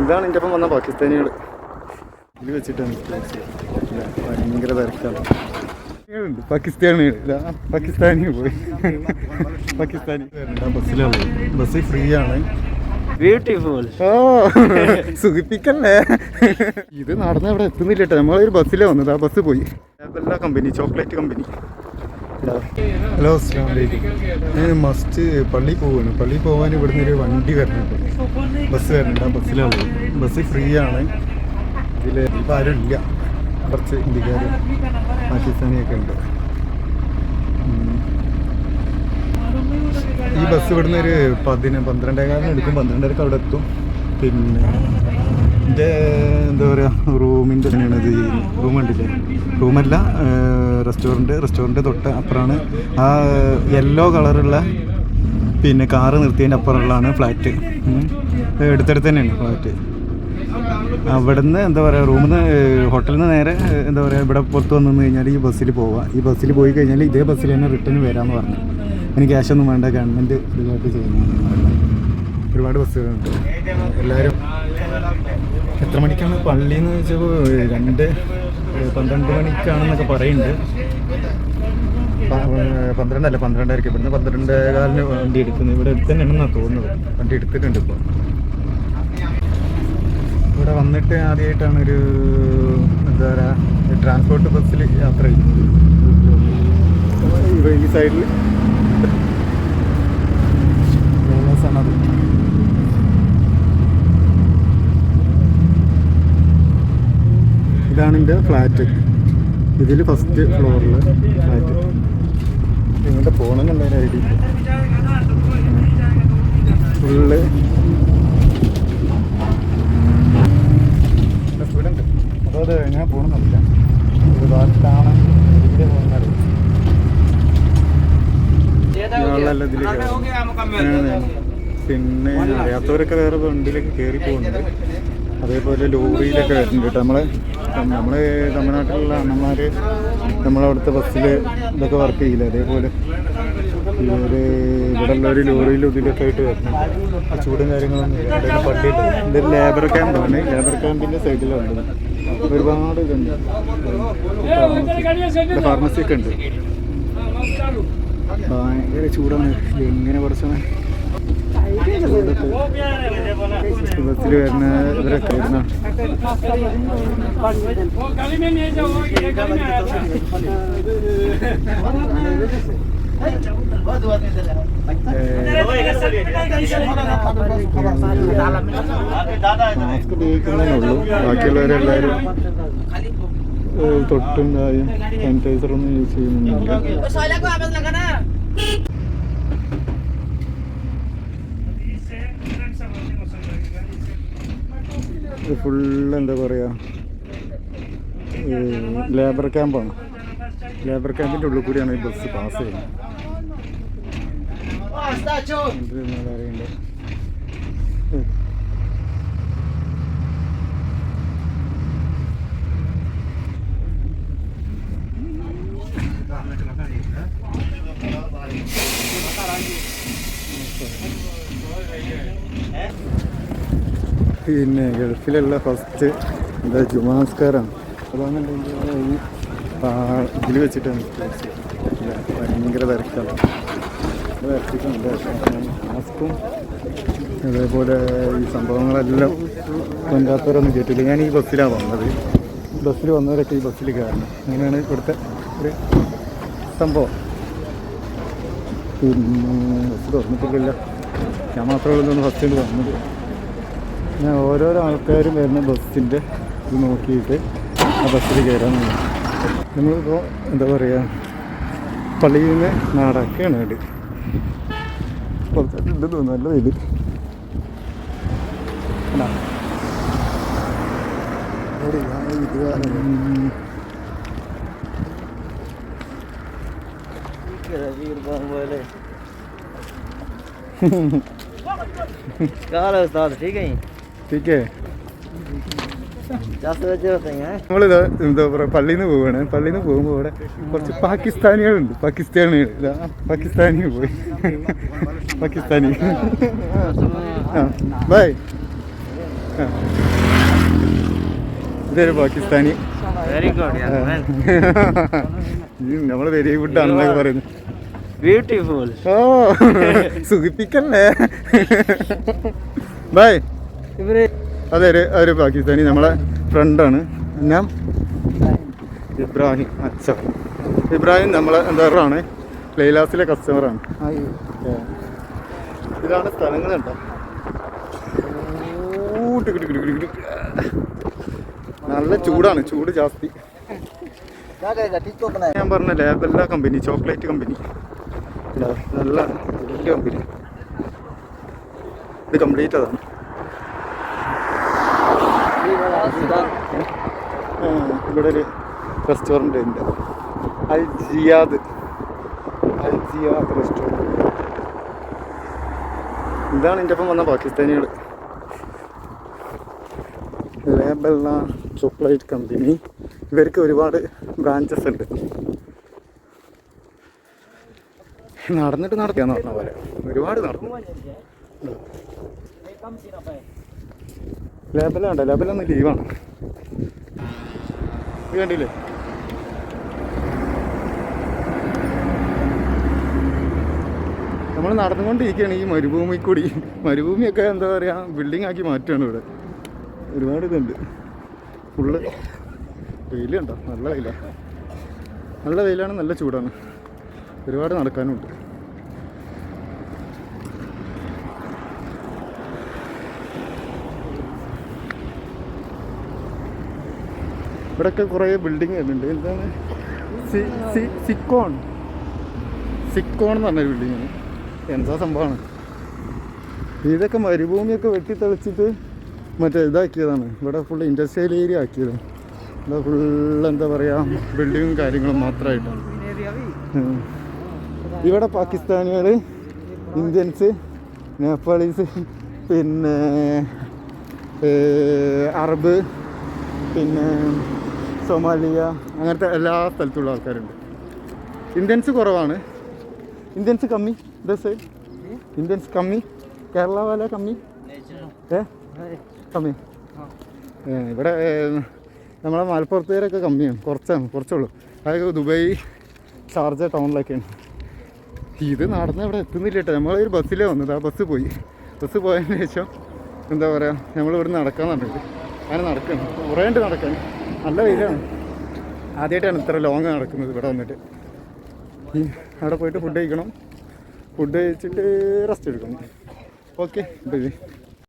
ഇതാണ് എന്റെ ഒപ്പം വന്ന പാകിസ്ഥാനികൾ. ഇത് വെച്ചിട്ടാണ് ഭയങ്കര തിരക്കാണ്. ഉണ്ട് പാകിസ്ഥാനി പോയി. പാകിസ്ഥാനി. ബസ്സിലാണ്. ബസ് ഫ്രീ ആണ് ബ്യൂട്ടിഫുൾ ഓ സുഖിപ്പിക്കല്ലേ? ഇത് നടന്ന് ഇവിടെ എത്തുന്നില്ല കേട്ടോ. നമ്മളൊരു ബസ്സിലാണ് വന്നത്. ആ ബസ് പോയി. എല്ലാ കമ്പനി ചോക്ലേറ്റ് കമ്പനി ഹലോ അസ്ലാം ഞാൻ മസ്റ്റ് പള്ളി പോവാണ്. പള്ളി പോകാൻ ഇവിടുന്ന് ഒരു വണ്ടി വരുന്നുണ്ട് ബസ് വരുന്നുണ്ട് ആ ബസ്സിലാണ് ബസ് ഫ്രീ ആണ് ഇതിൽ ഇപ്പം ആരും ഇല്ല. കുറച്ച് ഇന്ത്യക്കാരും പാകിസ്ഥാനിയൊക്കെ ഉണ്ട്. ഈ ബസ് ഇവിടുന്ന് ഒരു പതിന പന്ത്രണ്ടേകാലിന് എടുക്കും. പന്ത്രണ്ടരക്ക് അവിടെ എത്തും. പിന്നെ എന്റെ എന്താ പറയുക റൂമിന്റെ തന്നെയാണ് ഇത്. റൂം കണ്ടില്ലേ? റൂമല്ല റെസ്റ്റോറന്റ്. റെസ്റ്റോറന്റ് തൊട്ട് അപ്പുറമാണ് ആ യെല്ലോ കളറുള്ള പിന്നെ കാറ് നിർത്തിയതിന്റെ അപ്പുറമുള്ളതാണ് ഫ്ലാറ്റ്. എടുത്തടുത്ത് തന്നെയാണ് ഫ്ലാറ്റ്. അവിടുന്ന് എന്താ പറയുക റൂമിൽ നിന്ന് ഹോട്ടലിൽ നിന്ന് നേരെ എന്താ പറയുക ഇവിടെ പുറത്ത് വന്നു കഴിഞ്ഞാൽ ഈ ബസ്സിൽ പോവുക ഈ ബസ്സിൽ പോയി കഴിഞ്ഞാൽ ഇതേ ബസ്സിൽ തന്നെ റിട്ടേൺ വരാമെന്ന് പറഞ്ഞു. എനിക്ക് ക്യാഷ് ഒന്നും വേണ്ട ഗവൺമെന്റ് ഇതായിട്ട് ചെയ്യുന്നതാണ്. ഒരുപാട് ബസ്സുകളുണ്ട്. എല്ലാവരും എത്ര മണിക്കാണ് പള്ളി എന്ന് വെച്ചപ്പോൾ രണ്ട് പന്ത്രണ്ട് മണിക്കാണെന്നൊക്കെ പറയുന്നുണ്ട്. പന്ത്രണ്ടല്ല പന്ത്രണ്ടായിരിക്കും. ഇവിടുന്ന് പന്ത്രണ്ട് കാലിന് വണ്ടി എടുക്കുന്നത് ഇവിടെ തന്നെയാണെന്നാണ് തോന്നുന്നത്. വണ്ടി എടുത്തിട്ടുണ്ട് ഇപ്പോൾ ഇവിടെ വന്നിട്ട് ആദ്യമായിട്ടാണ് ഒരു എന്താ പറയുക ട്രാൻസ്പോർട്ട് ബസ്സിൽ യാത്ര ചെയ്യുന്നത്. ഈ സൈഡിൽ അത് ഇതാണ് എന്റെ ഫ്ലാറ്റ്. ഇതിൽ ഫസ്റ്റ് ഫ്ലോറിൽ ഫ്ലാറ്റ്. എങ്ങോട്ട് പോകണമെന്നുള്ളൊരു ഐഡിയ ഫുള്ള് സ്റ്റുഡന്റ് അപ്പോൾ അത് എങ്ങനെ പോകണമെന്നില്ല ഒരു ഭാഗത്താണ് ഇതിന്റെ പോകുന്നത് ഇതിലേക്ക് പിന്നെ അറിയാത്തവരൊക്കെ വേറെ വണ്ടിയിലൊക്കെ കയറി പോകുന്നുണ്ട് അതേപോലെ ലോറിയിലൊക്കെ വരുന്നുണ്ട് കേട്ടോ. നമ്മൾ നമ്മൾ തമിഴ്നാട്ടിലുള്ള അണ്ണന്മാർ നമ്മളവിടുത്തെ ബസ്സിൽ ഇതൊക്കെ വർക്ക് ചെയ്യില്ല? അതേപോലെ ഇവർ ഇവിടെ ഉള്ള ഒരു ലോറിയിലും ഇതിലൊക്കെ ആയിട്ട് വരുന്നുണ്ട്. ചൂടും കാര്യങ്ങളൊന്നും ഇല്ല. ഇവിടെ പള്ളിയിൽ ഇതൊരു ലേബർ ക്യാമ്പാണ് ലേബർ ക്യാമ്പിന്റെ സൈഡിലുള്ളത് ഒരുപാട് ഇതുണ്ട്. ഫാർമസി ഒക്കെ ഉണ്ട്. ഭയങ്കര ചൂടാണ്. എങ്ങനെ കുറച്ചാണ് ബസ്സിൽ വരുന്ന ഇവരൊക്കെ വരുന്ന മാസ്ക് ഉപയോഗിക്കുന്നതേ ഉള്ളൂ ബാക്കിയുള്ളവരെല്ലാവരും ഏഹ്, തൊട്ടും കാര്യം സാനിറ്റൈസറൊന്നും യൂസ് ചെയ്യുന്നില്ല ഇത് ഫുള്ള് എന്താ പറയുക ലേബർ ക്യാമ്പാണ് ലേബർ ക്യാമ്പിന്റെ ഉള്ളിൽ കൂടിയാണ് ഈ ബസ് പാസ് ചെയ്യുന്നത്. എന്ത് പിന്നെ ഗൾഫിലുള്ള ഫസ്റ്റ് എന്താ ജുമാസ്കാരാണ് അതാണെന്നുണ്ടെങ്കിൽ ഈ ഇതിൽ വെച്ചിട്ടാണ് ഭയങ്കര തിരക്കാണ്. മാസ്കും അതേപോലെ ഈ സംഭവങ്ങളെല്ലാം കൊണ്ടാത്തവരൊന്നും കേട്ടില്ല ഞാൻ ഈ ബസ്സിലാണ് വന്നത്. ബസ്സിൽ വന്നവരൊക്കെ ഈ ബസ്സിൽ കയറണം. അങ്ങനെയാണ് ഇവിടുത്തെ ഒരു സംഭവം. പിന്നെ ബസ് തുറന്നിട്ടില്ല ഞാൻ മാത്രമേ ഉള്ളൂ ഫസ്റ്റ് വന്നത്. ഞാൻ ഓരോരോ ആൾക്കാരും വരുന്ന ബസ്സിൻ്റെ ഇത് നോക്കിയിട്ട് ആ ബസ്സിൽ കയറാൻ നോക്കും നമ്മളിപ്പോൾ എന്താ പറയുക പള്ളിയിൽ നിന്ന് നാടൊക്കെയാണ് വേണ്ടി പുറത്തോട്ടുണ്ട് തോന്നുന്നു നല്ല വെയിൽ കണ്ടാ? ഉം. क्या है उस्ताद ठीक है പിക്കേ നമ്മളിത് എന്താ പറയുക പള്ളിയിൽ നിന്ന് പോവുകയാണ് പള്ളിയിൽ നിന്ന് പോകുമ്പോൾ ഇവിടെ കുറച്ച് പാകിസ്ഥാനികളുണ്ട്. പാകിസ്ഥാനികൾ പാകിസ്ഥാനി പോയി. പാകിസ്ഥാനി. ആ ബൈ. ആ. ഇതൊരു പാകിസ്ഥാനി. വെരി ഗുഡ് നമ്മൾ വെരി ഗുഡ് ആണെന്നൊക്കെ പറയുന്നു ബ്യൂട്ടിഫുൾ ഓ സുഖിപ്പിക്കല്ലേ? ബൈ. ഇവർ അതെ ഒരു ഒരു പാകിസ്ഥാനി നമ്മളെ ഫ്രണ്ടാണ് ഞാൻ ഇബ്രാഹിം അച്ഛ ഇബ്രാഹിം നമ്മളെ എന്താണ് ലൈലാസിലെ കസ്റ്റമറാണ് ഇതാണ് സ്ഥലങ്ങൾ കേട്ടോ. നല്ല ചൂടാണ്. ചൂട് ജാസ്തി. ഞാൻ പറഞ്ഞ ലേബല്ല കമ്പനി ചോക്ലേറ്റ് കമ്പനി നല്ല വലിയ കമ്പനി ഇത് കംപ്ലീറ്റ് അതാണ്. ഇവിടെ ഒരു റെസ്റ്റോറന്റ് ഉണ്ട്. Al Jiyad Al Jiyad restaurant ഇതാണ് എന്റെ ഒപ്പം വന്ന പാകിസ്ഥാനികൾ ലേബല്ല ചോക്ലേറ്റ് കമ്പനി ഇവർക്ക് ഒരുപാട് ബ്രാഞ്ചസ് ഉണ്ട്. നടന്നിട്ട് നടക്കാന്ന് പറഞ്ഞ പോലെ. ഒരുപാട് നടന്നു. ലേബലുണ്ട് ലേബലൊന്ന് ലീവാണ് ഇത് കണ്ടില്ലേ? നമ്മൾ നടന്നുകൊണ്ടിരിക്കുകയാണ് ഈ മരുഭൂമി കൂടി. മരുഭൂമിയൊക്കെ എന്താ പറയുക ബിൽഡിംഗ് ആക്കി മാറ്റുകയാണ് ഇവിടെ. ഒരുപാട് ഇതുണ്ട്. ഫുള്ള് വെയിലുണ്ടോ നല്ല വെയിലാണ് നല്ല വെയിലാണ് നല്ല ചൂടാണ്. ഒരുപാട് നടക്കാനുണ്ട്. ഇവിടെയൊക്കെ കുറേ ബിൽഡിംഗ് ഉണ്ട്. എന്താണ്? സിക്കോൺ. സിക്കോൺ എന്ന് പറഞ്ഞൊരു ബിൽഡിങ്ങാണ് എന്താ സംഭവമാണ്? ഇതൊക്കെ മരുഭൂമിയൊക്കെ വെട്ടിത്തെളിച്ചിട്ട് മറ്റേ ഇതാക്കിയതാണ്. ഇവിടെ ഫുൾ ഇൻഡസ്ട്രിയൽ ഏരിയ ആക്കിയത്. ഇവിടെ ഫുൾ എന്താ പറയുക ബിൽഡിങ്ങും കാര്യങ്ങളും മാത്രമായിട്ടാണ് ഉം. ഇവിടെ പാകിസ്ഥാനികൾ ഇന്ത്യൻസ് നേപ്പാളീസ് പിന്നെ അറബ് പിന്നെ സൊമാലിയ അങ്ങനത്തെ എല്ലാ സ്ഥലത്തുള്ള ആൾക്കാരുണ്ട്. ഇന്ത്യൻസ് കുറവാണ്. ഇന്ത്യൻസ് കമ്മി. ദസ് ഇന്ത്യൻസ് കമ്മി. കേരള വാല കമ്മി. ഏ? കമ്മി. ഇവിടെ നമ്മളെ മലപ്പുറത്തുകാരൊക്കെ കമ്മിയാണ്. കുറച്ചാണ് കുറച്ചുള്ളൂ. അതായത് ദുബായ് ഷാർജ ടൗണിലൊക്കെയാണ്. ഇത് നടന്ന് ഇവിടെ എത്തുന്നില്ല കേട്ടോ. നമ്മളൊരു ബസ്സിലേ വന്നത്. ആ ബസ് പോയി. ബസ് പോയതിന് ശേഷം എന്താ പറയുക നമ്മൾ ഇവിടെ നടക്കാൻ പറഞ്ഞിട്ട്. അങ്ങനെ നടക്കണം. കുറേ ഉണ്ട് നടക്കാൻ. നല്ല വെയിലാണ്. ആദ്യമായിട്ടാണ് ഇത്ര ലോങ് നടക്കുന്നത് ഇവിടെ വന്നിട്ട്. അവിടെ പോയിട്ട് ഫുഡ് കഴിക്കണം. ഫുഡ് കഴിച്ചിട്ട് റെസ്റ്റ് എടുക്കണം. Okay bye